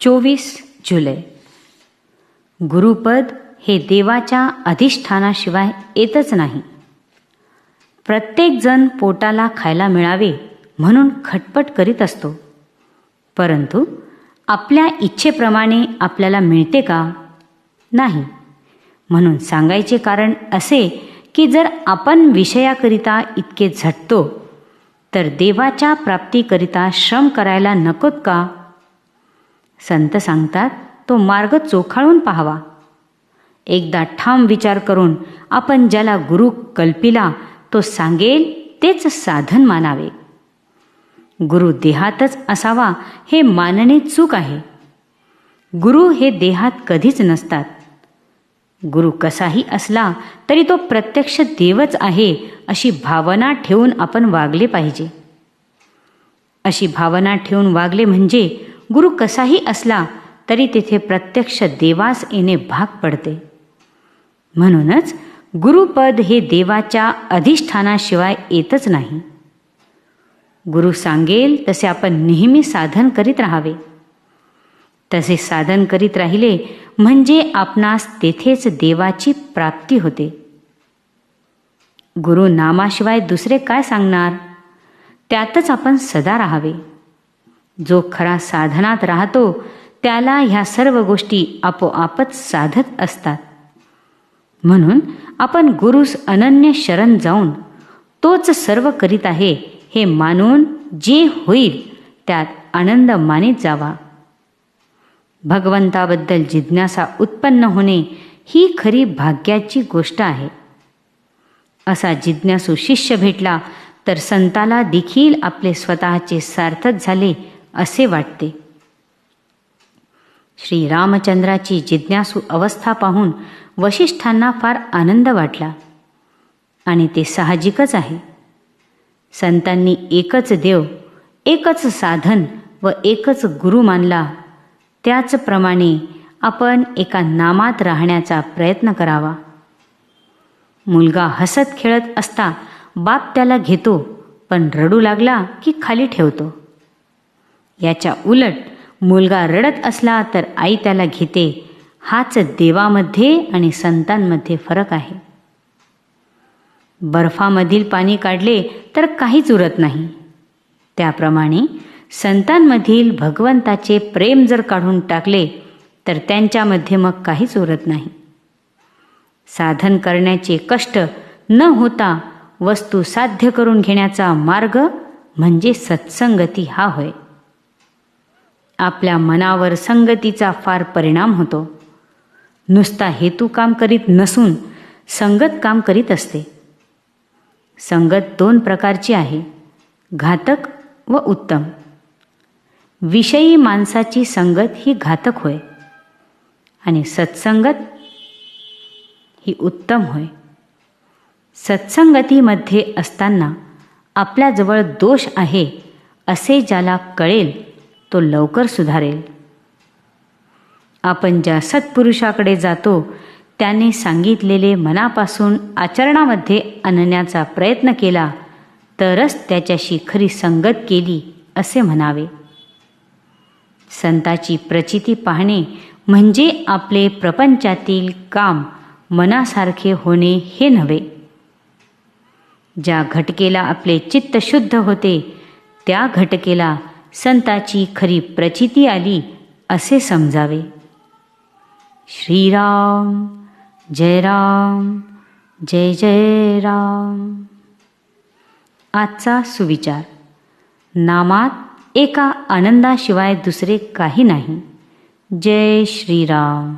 चोवीस जुलै. गुरुपद हे देवाच्या अधिष्ठानाशिवाय येतच नाही. प्रत्येकजण पोटाला खायला मिळावे म्हणून खटपट करीत असतो. परंतु आपल्या इच्छेप्रमाणे आपल्याला मिळते का? नाही. म्हणून सांगायचे कारण असे की जर आपण विषयाकरिता इतके झटतो तर देवाच्या प्राप्तीकरिता श्रम करायला नकोत का? संत सांगतात तो मार्ग चोखाळून पाहावा. एकदा ठाम विचार करून आपण ज्याला गुरु कल्पिला तो सांगेल तेच साधन मानावे. गुरु देहातच असावा हे मानणे चूक आहे. गुरु हे देहात कधीच नसतात. गुरु कसाही असला तरी तो प्रत्यक्ष देवच आहे अशी भावना ठेवून आपण वागले पाहिजे. अशी भावना ठेवून वागले म्हणजे गुरु कसाही असला तरी तेथे प्रत्यक्ष देवास येणे भाग पडते. म्हणूनच गुरुपद हे देवाच्या अधिष्ठानाशिवाय येतच नाही. गुरु सांगेल तसे आपण नेहमी साधन करीत राहावे. तसे साधन करीत राहिले म्हणजे आपणास तेथेच देवाची प्राप्ती होते. गुरु नामाशिवाय दुसरे काय सांगणार? त्यातच आपण सदा राहावे. जो खरा साधनात राहतो त्याला ह्या सर्व गोष्टी आपोआपच साधत असतात. म्हणून आपण गुरुस अनन्य शरण जाऊन तोच सर्व करीत आहे हे मानून जे होईल त्यात आनंद मानित जावा. भगवंताबद्दल जिज्ञासा उत्पन्न होणे ही खरी भाग्याची गोष्ट आहे. असा जिज्ञासू शिष्य भेटला तर संताला देखील आपले स्वतःचे सार्थक झाले असे वाटते. श्रीरामचंद्राची जिज्ञासू अवस्था पाहून वशिष्ठांना फार आनंद वाटला. आणि ते साहजिकच आहे. संतांनी एकच देव एकच साधन व एकच गुरु मानला. त्याचप्रमाणे आपण एका नामात राहण्याचा प्रयत्न करावा. मुलगा हसत खेळत असता बाप त्याला घेतो पण रडू लागला की खाली ठेवतो. याच्या उलट मुलगा रडत असला तर आई त्याला घेते. हाच देवामध्ये आणि संतांमध्ये फरक आहे. बर्फामधील पाणी काढले तर काहीच उरत नाही. त्याप्रमाणे संतांमधील भगवंताचे प्रेम जर काढून टाकले तर त्यांच्यामध्ये मग काहीच उरत नाही. साधन करण्याचे कष्ट न होता वस्तू साध्य करून घेण्याचा मार्ग म्हणजे सत्संगती हा होय. आपल्या मनावर संगतीचा फार परिणाम होतो. नुसता हेतू काम करीत नसून संगत काम करीत असते. संगत दोन प्रकारची आहे घातक व उत्तम. विषयी माणसाची संगत ही घातक होय आणि सत्संगत ही उत्तम होय. सत्संगतीमध्ये असताना आपल्याजवळ दोष आहे असे ज्याला कळेल तो लवकर सुधारेल. आपण ज्या सत्पुरुषाकडे जातो त्याने सांगितलेले मनापासून आचरणामध्ये आणण्याचा प्रयत्न केला तरच त्याच्याशी खरी संगत केली असे म्हणावे. संताची प्रचिती पाहणे म्हणजे आपले प्रपंचातील काम मनासारखे होणे हे नव्हे. ज्या घटकेला आपले चित्त शुद्ध होते त्या घटकेला संताची खरी प्रचिती आली असे समजावे. श्रीराम जय राम जय जय राम. आजचा सुविचार. नामात एका आनंदाशिवाय दुसरे काही नाही. जय श्रीराम.